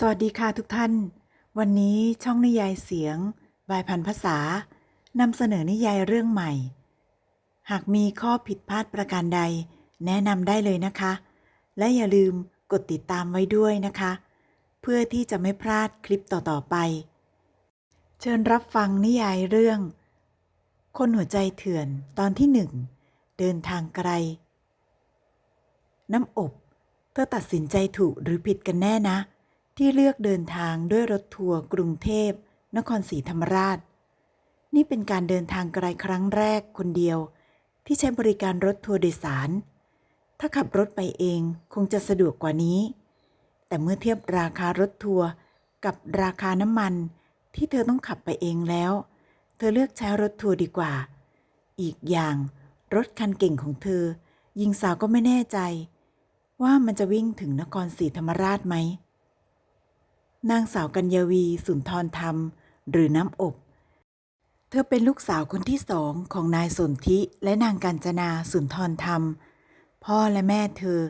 สวัสดีค่ะทุกท่าน วันนี้ช่องนิยายเสียง บายพันภาษานำเสนอนิยายเรื่องใหม่ หากมีข้อผิดพลาดประการใด แนะนำได้เลยนะคะ และอย่าลืมกดติดตามไว้ด้วยนะคะ เพื่อที่จะไม่พลาดคลิปต่อๆไป เชิญรับฟังนิยายเรื่อง คนหัวใจเถื่อนตอนที่หนึ่งเดินทางไกล น้ำอบ เธอตัดสินใจถูกหรือผิดกันแน่นะ ที่เลือกเดินทางด้วยรถทัวร์กรุงเทพ นครศรีธรรมราช นี่เป็นการเดินทางไกลครั้งแรกคนเดียว ที่ใช้บริการรถทัวร์โดยสาร ถ้าขับรถไปเองคงจะสะดวกกว่านี้ แต่เมื่อเทียบราคารถทัวร์กับราคาน้ำมันที่เธอต้องขับไปเองแล้ว เธอเลือกใช้รถทัวร์ดีกว่า อีกอย่างรถคันเก่งของเธอหญิงสาวก็ไม่แน่ใจ ว่ามันจะวิ่งถึงนครศรีธรรมราชไหม นางสาวกัญญาวี สุนทรธรรม หรือน้ำอบ เธอเป็นลูกสาวคนที่สองของนายสนธิและนางกัญจนาสุนทรธรรม พ่อและแม่เธอ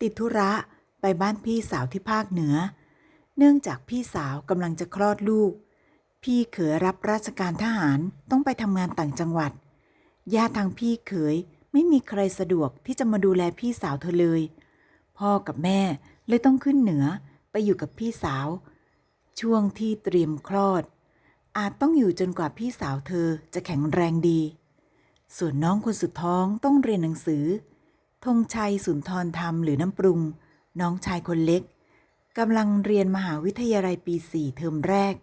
ติดธุระไปบ้านพี่สาวที่ภาคเหนือ เนื่องจากพี่สาวกำลังจะคลอดลูก พี่เขยรับราชการทหารต้องไปทำงานต่างจังหวัดญาติทางพี่เขยไม่มีใครสะดวกที่จะมาดูแลพี่สาวเธอเลย พ่อกับแม่เลยต้องขึ้นเหนือไปอยู่กับพี่สาว ช่วงที่เตรียมคลอด อาจต้องอยู่จนกว่าพี่สาวเธอจะแข็งแรงดี ส่วนน้องคนสุดท้องต้องเรียนหนังสือธงชัยสุนทรธรรมหรือน้ำปรุง น้องชายคนเล็กกำลังเรียนมหาวิทยาลัยปีสี่เทอมแรก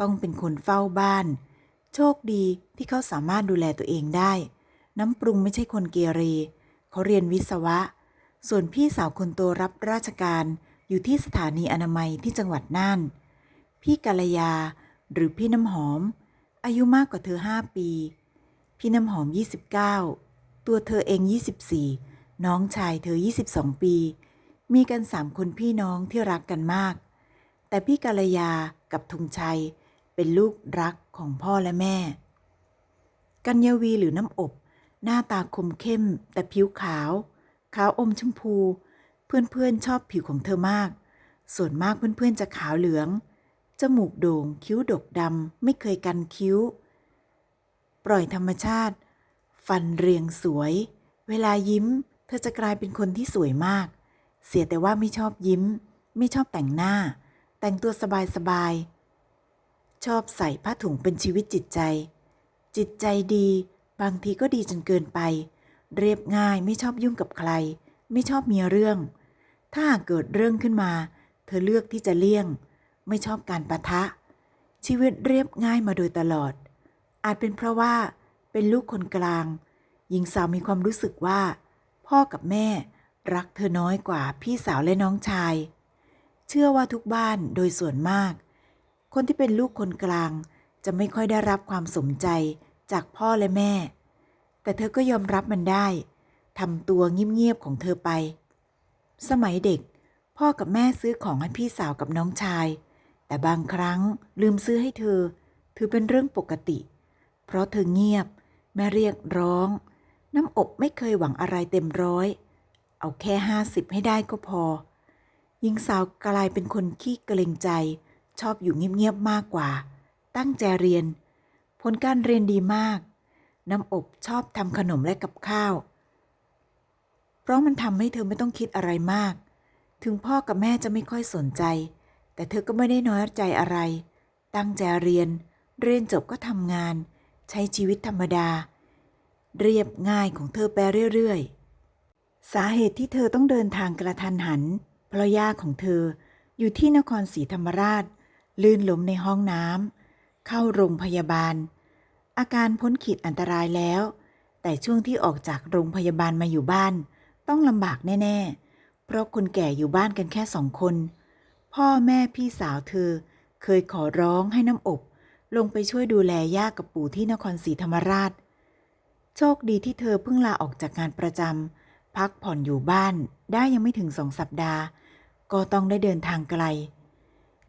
ต้องเป็นคนเฝ้าบ้าน โชคดีที่เขาสามารถดูแลตัวเองได้ น้ำปรุงไม่ใช่คนเกเร เขาเรียนวิศวะ ส่วนพี่สาวคนโตรับราชการอยู่ที่สถานีอนามัยที่จังหวัดน่าน พี่กัลยา หรือพี่น้ำหอม อายุมากกว่าเธอห้าปี พี่น้ำหอม 29 ตัวเธอเอง 24 น้องชายเธอ 22 ปี มีกันสามคนพี่น้องที่รักกันมาก แต่พี่กัลยากับธงชัยเป็นลูกรักของพ่อและแม่ กัญญาวีหรือน้ำอบ หน้าตาคมเข้ม แต่ผิวขาว ขาวอมชมพู เพื่อนๆชอบผิวของเธอมาก ส่วนมากเพื่อนๆจะขาวเหลือง จมูกโด่งคิ้วดกดำไม่เคยกันคิ้ว ปล่อยธรรมชาติ ฟันเรียงสวย เวลายิ้ม เธอจะกลายเป็นคนที่สวยมาก เสียแต่ว่าไม่ชอบยิ้ม ไม่ชอบแต่งหน้า แต่งตัวสบายๆชอบใส่ผ้าถุงเป็นชีวิตจิตใจ จิตใจดี บางทีก็ดีจนเกินไป เรียบง่ายไม่ชอบยุ่งกับใคร ไม่ชอบมีเรื่อง ถ้าเกิดเรื่องขึ้นมา เธอเลือกที่จะเลี่ยง ไม่ชอบการประทะ ชีวิตเรียบง่ายมาโดยตลอด อาจเป็นเพราะว่าเป็นลูกคนกลาง หญิงสาวมีความรู้สึกว่า พ่อกับแม่รักเธอน้อยกว่าพี่สาวและน้องชาย เชื่อว่าทุกบ้านโดยส่วนมาก คนที่เป็นลูกคนกลางจะไม่ค่อยได้รับความสนใจจากพ่อและแม่ แต่เธอก็ยอมรับมันได้ทำตัวเงียบๆของเธอไป สมัยเด็ก พ่อกับแม่ซื้อของให้พี่สาวกับน้องชาย แต่บางครั้งลืมซื้อให้เธอ ถือเป็นเรื่องปกติ เพราะเธอเงียบแม่เรียกร้อง น้ำอบไม่เคยหวังอะไรเต็มร้อย เอาแค่ห้าสิบให้ได้ก็พอ หญิงสาวกลายเป็นคนขี้เกรงใจ ชอบอยู่เงียบๆมากกว่า ตั้งใจเรียน ผลการเรียนดีมาก น้ำอบชอบทำขนมและกับข้าว เพราะมันทำให้เธอไม่ต้องคิดอะไรมาก ถึงพ่อกับแม่จะไม่ค่อยสนใจ แต่เธอก็ไม่ได้น้อยใจอะไร ตั้งใจเรียน เรียนจบก็ทำงาน ใช้ชีวิตธรรมดา เรียบง่ายของเธอไปเรื่อยๆ สาเหตุที่เธอต้องเดินทางกระทันหัน เพราะย่าของเธออยู่ที่นครศรีธรรมราช ลื่นล้มในห้องน้ำเข้าโรงพยาบาล อาการพ้นขีดอันตรายแล้ว แต่ช่วงที่ออกจากโรงพยาบาลมาอยู่บ้าน ต้องลำบากแน่ ๆ เพราะคนแก่อยู่บ้านกันแค่สองคน พ่อแม่พี่สาวเธอ เคยขอร้องให้น้ำอบ ลงไปช่วยดูแลย่ากับปู่ที่นครศรีธรรมราช โชคดีที่เธอเพิ่งลาออกจากงานประจำพักผ่อนอยู่บ้านได้ยังไม่ถึงสองสัปดาห์ ก็ต้องได้เดินทางไกล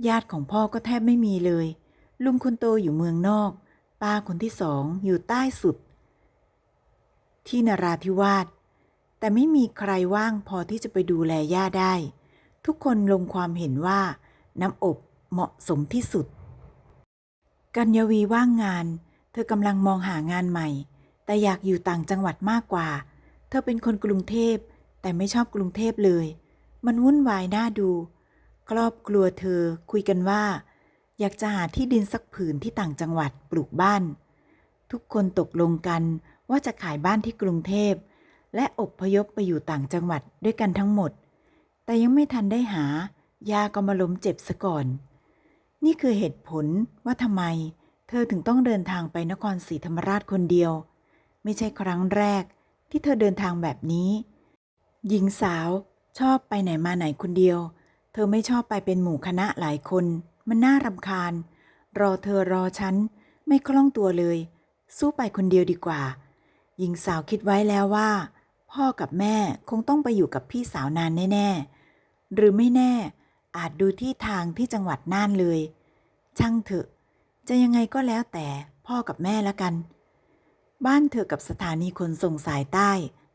ญาติของพ่อก็แทบไม่มีเลย ลุงคนโตอยู่เมืองนอก ป้าคนที่สองอยู่ใต้สุด ที่นราธิวาสแต่ไม่มีใครว่างพอที่จะไปดูแลย่าได้ ทุกคนลงความเห็นว่า น้ำอบเหมาะสมที่สุด กัญญวีว่างงาน เธอกำลังมองหางานใหม่ แต่อยากอยู่ต่างจังหวัดมากกว่า เธอเป็นคนกรุงเทพ แต่ไม่ชอบกรุงเทพเลย มันวุ่นวายน่าดู ครอบครัวเธอคุยกันว่า อยากจะหาที่ดินสักผืนที่ต่างจังหวัดปลูกบ้าน ทุกคนตกลงกันว่าจะขายบ้านที่กรุงเทพและอบพยพไปอยู่ต่างจังหวัดด้วยกันทั้งหมด แต่ยังไม่ทันได้หายาก็มาล้มเจ็บซะก่อน นี่คือเหตุผลว่าทำไม เธอถึงต้องเดินทางไปนครศรีธรรมราชคนเดียว ไม่ใช่ครั้งแรกที่เธอเดินทางแบบนี้ หญิงสาวชอบไปไหนมาไหนคนเดียว เธอไม่ชอบไปเป็นหมู่คณะหลายคน มันน่ารำคาญ รอเธอรอฉัน ไม่คล่องตัวเลย สู้ไปคนเดียวดีกว่า หญิงสาวคิดไว้แล้วว่า พ่อกับแม่คงต้องไปอยู่กับพี่สาวนานแน่ๆ หรือไม่แน่ อาจดูที่ทางที่จังหวัดน่านเลย ช่างเถอะ จะยังไงก็แล้วแต่พ่อกับแม่ละกัน บ้านเธอกับสถานีขนส่งสายใต้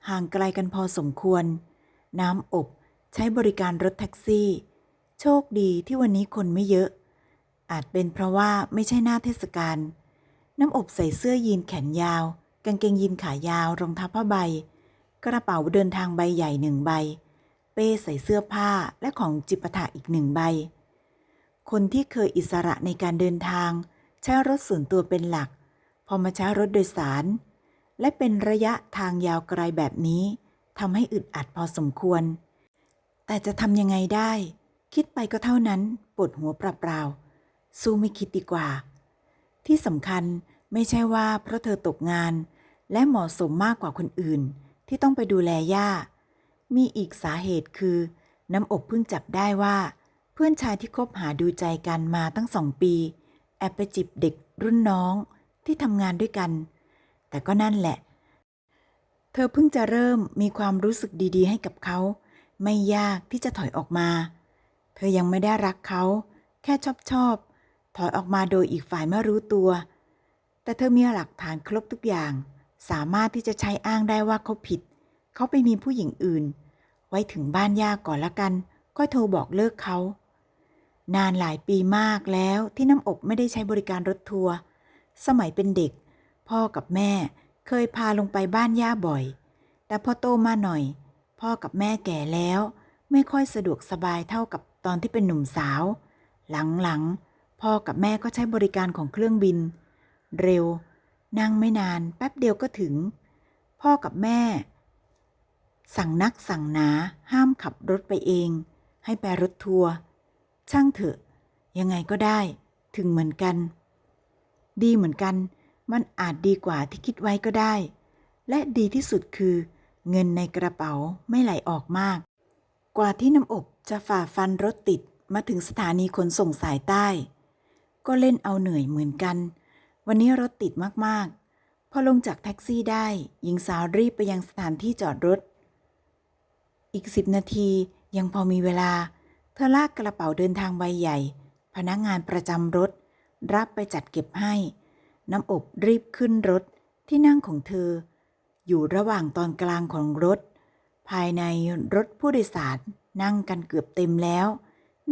ห่างไกลกันพอสมควร น้ำอบใช้บริการรถแท็กซี่ โชคดีที่วันนี้คนไม่เยอะ อาจเป็นเพราะว่าไม่ใช่หน้าเทศกาลน้ำอบใส่เสื้อยีนแขนยาว กางเกงยีนขายาวรองเท้าผ้าใบ กระเป๋าเดินทางใบใหญ่หนึ่งใบ เป้ใส่เสื้อผ้าและของจิปาถะอีกหนึ่งใบ คนที่เคยอิสระในการเดินทาง ใช้รถส่วนตัวเป็นหลัก พอมาใช้รถโดยสาร และเป็นระยะทางยาวไกลแบบนี้ทำให้อึดอัดพอสมควร แต่จะทำยังไงได้ คิดไปก็เท่านั้นปวดหัวเปล่าๆสู้ไม่คิดดีกว่า ที่สำคัญไม่ใช่ว่าเพราะเธอตกงาน และเหมาะสมมากกว่าคนอื่น ที่ต้องไปดูแลย่า มีอีกสาเหตุคือ น้ำอบเพิ่งจับได้ว่า เพื่อนชายที่คบหาดูใจกันมาตั้งสองปี แอบไปจีบเด็กรุ่นน้องที่ทำงานด้วยกัน แต่ก็นั่นแหละ เธอเพิ่งจะเริ่มมีความรู้สึกดีๆ ให้กับเขา ไม่ยากที่จะถอยออกมา เธอยังไม่ได้รักเขา แค่ชอบชอบ ถอยออกมาโดยอีกฝ่ายไม่รู้ตัว แต่เธอมีหลักฐานครบทุกอย่าง สามารถที่จะใช้อ้างได้ว่าเขาผิด เขาไปมีผู้หญิงอื่น ไว้ถึงบ้านย่าก่อนละกัน ก็โทรบอกเลิกเขา นานหลายปีมากแล้วที่น้ำอบไม่ได้ใช้บริการรถทัวร์สมัยเป็นเด็ก พ่อกับแม่เคยพาลงไปบ้านย่าบ่อย แต่พอโตมาหน่อย พ่อกับแม่แก่แล้ว ไม่ค่อยสะดวกสบายเท่ากับตอนที่เป็นหนุ่มสาว หลังๆ พ่อกับแม่ก็ใช้บริการของเครื่องบิน เร็ว นั่งไม่นานแป๊บเดียวก็ถึง พ่อกับแม่ สั่งนักสั่งหนาห้ามขับรถไปเอง ให้ไปรถทัวร์ช่างเถอะ ยังไงก็ได้ ถึงเหมือนกัน ดีเหมือนกัน มันอาจดีกว่าที่คิดไว้ก็ได้ และดีที่สุดคือ เงินในกระเป๋าไม่ไหลออกมาก กว่าที่น้ำอบจะฝ่าฟันรถติดมาถึงสถานีขนส่งสายใต้ ก็เล่นเอาเหนื่อยเหมือนกัน วันนี้รถติดมากๆ พอลงจากแท็กซี่ได้ หญิงสาวรีบไปยังสถานที่จอดรถ อีกสิบนาทียังพอมีเวลา เธอลากกระเป๋าเดินทางใบใหญ่ พนักงานประจำรถ รับไปจัดเก็บให้ น้ำอบรีบขึ้นรถที่นั่งของเธอ อยู่ระหว่างตอนกลางของรถ ภายในรถผู้โดยสารนั่งกันเกือบเต็มแล้ว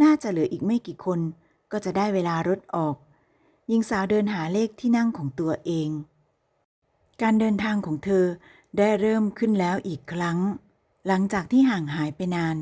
น่าจะเหลืออีกไม่กี่คนก็จะได้เวลารถออก หญิงสาวเดินหาเลขที่นั่งของตัวเอง การเดินทางของเธอได้เริ่มขึ้นแล้วอีกครั้ง หลังจากที่ห่างหายไปนาน